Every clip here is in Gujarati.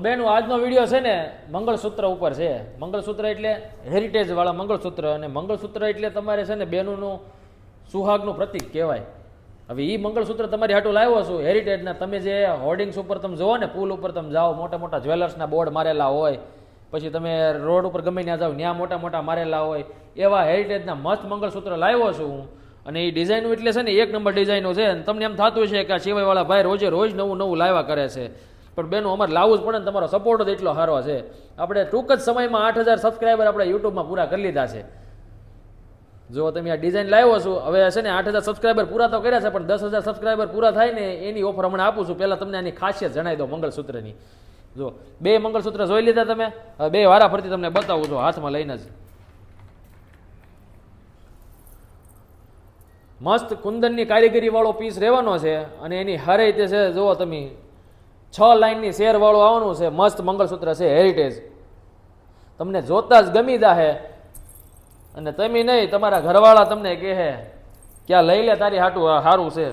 બેન આજનો વીડિયો છે ને મંગળસૂત્ર ઉપર છે. મંગળસૂત્ર એટલે હેરિટેજ વાળા મંગળસૂત્ર અને મંગળસૂત્ર એટલે તમારે છે ને બેનોનું સુહાગનું પ્રતીક કહેવાય. હવે એ મંગળસૂત્ર તમારી હાટું લાવ્યો છું હેરિટેજના તમે જે હોર્ડિંગ્સ ઉપર તમે જુઓ ને, પુલ ઉપર તમે જાઓ, મોટા મોટા જ્વેલર્સના બોર્ડ મારેલા હોય, પછી તમે રોડ ઉપર ગમે ત્યાં જાઓ, ત્યાં મોટા મોટા મારેલા હોય, એવા હેરિટેજના મસ્ત મંગળસૂત્ર લાવ્યો છું હું. અને એ ડિઝાઇન એટલે છે ને એક નંબર ડિઝાઇનો છે. અને તમને એમ થતું છે કે આ સિવાયવાળા ભાઈ રોજે રોજ નવું નવું લાવ્યા કરે છે. પણ બેનો, અમારે લાવવું જ પડે ને તમારો સપોર્ટ જ એટલો સારો છે. આપણે ટૂંક જ સમયમાં આઠ હજાર સબસ્ક્રાઈબર આપણે યુટ્યુબમાં પૂરા કરી લીધા છે. જો તમે આ ડિઝાઇન લાવ્યો છું, હવે છે ને આઠ હજાર સબસ્ક્રાઈબર પૂરા તો કર્યા છે, પણ દસ હજાર સબસ્ક્રાઈબર પૂરા થાય ને એની ઓફર હમણાં આપું છું. પહેલાં તમને આની ખાસિયત જણાવી દો મંગળસૂત્રની. જો, બે મંગળસૂત્ર જોઈ લીધા તમે? હવે બે વારા ફરતી તમને બતાવું છું, હાથમાં લઈને જ. મસ્ત કુંદનની કારીગરીવાળો પીસ રહેવાનો છે, અને એની હરે તે છે, જુઓ તમે. છ લાઈનની શેરવાળું આવવાનું છે. મસ્ત મંગળસૂત્ર છે હેરિટેજ તમને જોતા જ ગમી જાહે. અને તમે નહીં, તમારા ઘરવાળા તમને કહે કે આ લઈ લે, તારી હાટું સારું છે.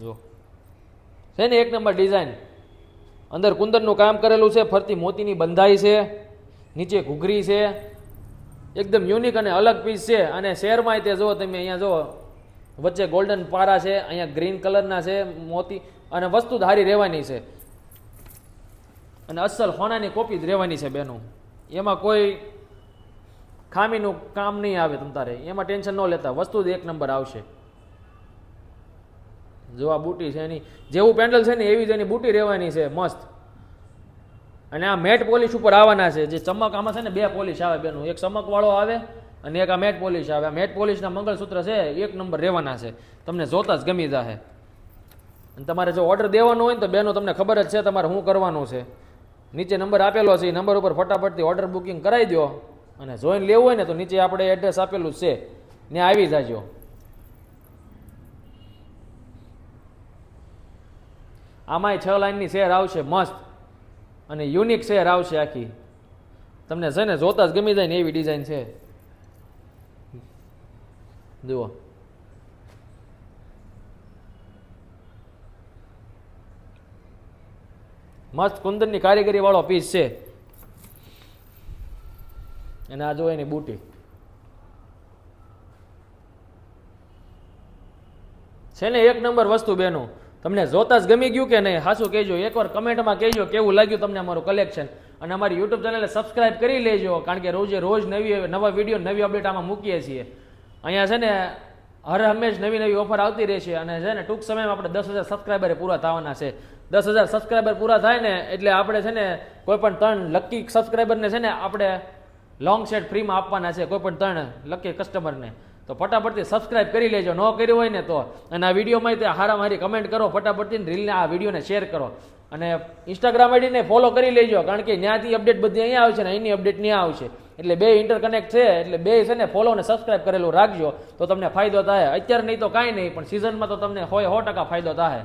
જો. છે ને એક નંબર ડિઝાઇન અંદર કુંદનનું કામ કરેલું છે, ફરતી મોતીની બંધાઈ છે, નીચે ઘૂઘરી છે એકદમ યુનિક અને અલગ પીસ છે. અને શેરમાં તે જુઓ તમે, અહીંયા જુઓ. વચ્ચે ગોલ્ડન પારા છે, અહીંયા ગ્રીન કલરના છે, મોતી અને વસ્તુ ધારી રહેવાની છે. અને અસલ હોનાની કોપી જ રહેવાની છે બેનું. એમાં કોઈ ખામીનું કામ નહીં આવે તમ તારે. એમાં ટેન્શન ન લેતા. વસ્તુ જ એક નંબર આવશે. જો આ બુટી છે એની, જેવું પેન્ડલ છે ને, એવી જ એની બુટી રહેવાની છે. મસ્ત. અને આ મેટ પોલિશ ઉપર આવવાના છે. જે ચમક આમાં છે ને બે પોલિશ આવે બેનું. એક ચમકવાળો આવે અને એક આ મેટ પોલિશ આવે. આ મેટ પોલિશના મંગળસૂત્ર છે, એક નંબર રહેવાના છે. તમને જોતા જ ગમી જાહે. અને તમારે જો ઓર્ડર દેવાનો હોય ને તો બેનો તમને ખબર જ છે તમારે શું કરવાનું છે. નીચે નંબર આપેલો છે, એ નંબર ઉપર ફટાફટથી ઓર્ડર બુકિંગ કરાવી દો અને જોઈને લેવું હોય ને તો નીચે આપણે એડ્રેસ આપેલું છે. ને આવી જાજો. આમાંય છ લાઈનની શેર આવશે. મસ્ત. અને યુનિક શેર આવશે આખી. તમને છે ને જોતા જ ગમી જાય ને એવી ડિઝાઇન છે. જુઓ. મસ્ત કુંદનની કારીગરી વાળો પીસ છે. અને આ જો એની બુટી. છે ને એક નંબર વસ્તુ બેનું. તમને જોતા જ ગમી ગયું કે નહીં હાસું કહેજો, એકવાર કમેન્ટમાં કહેજો કેવું લાગ્યું તમને અમારું કલેક્શન અને અમારી યુટ્યુબ ચેનલને સબસ્ક્રાઇબ કરી લેજો, કારણ કે રોજે રોજ નવી નવા વીડિયો નવી અપડેટ આમાં મૂકીએ છીએ. અહીંયા છે ને, હર હંમેશ નવી નવી ઓફર આવતી રહેશે અને છે ને, ટૂંક સમયમાં આપણે દસ હજાર સબસ્ક્રાઈબર પૂરા થવાના છે. દસ હજાર સબસ્ક્રાઈબર પૂરા થાય ને, એટલે આપણે છે ને, કોઈ પણ ત્રણ લકી સબસ્ક્રાઈબરને છે ને, આપણે લોંગ સેટ ફ્રીમાં આપવાના છે, કોઈ પણ ત્રણ લકી કસ્ટમરને તો ફટાફટથી સબસ્ક્રાઇબ કરી લેજો. ન કર્યું હોય ને તો. અને આ વિડીયોમાં તે હારા મારી કમેન્ટ કરો, ફટાફટથી રીલને આ વિડીયોને શેર કરો. અને ઇન્સ્ટાગ્રામ આઈડીને ફોલો કરી લેજો, કારણ કે ત્યાંથી અપડેટ બધી અહીંયા આવશે ને અહીંની અપડેટ ત્યાં આવશે. એટલે બે ઇન્ટરકનેક્ટ છે, એટલે બે છે ને ફોલો અને સબસ્ક્રાઇબ કરેલું રાખજો, તો તમને ફાયદો થાય. અત્યારે નહીં તો કાંઈ નહીં, પણ સિઝનમાં તો તમને હોય સો ટકા ફાયદો થાય.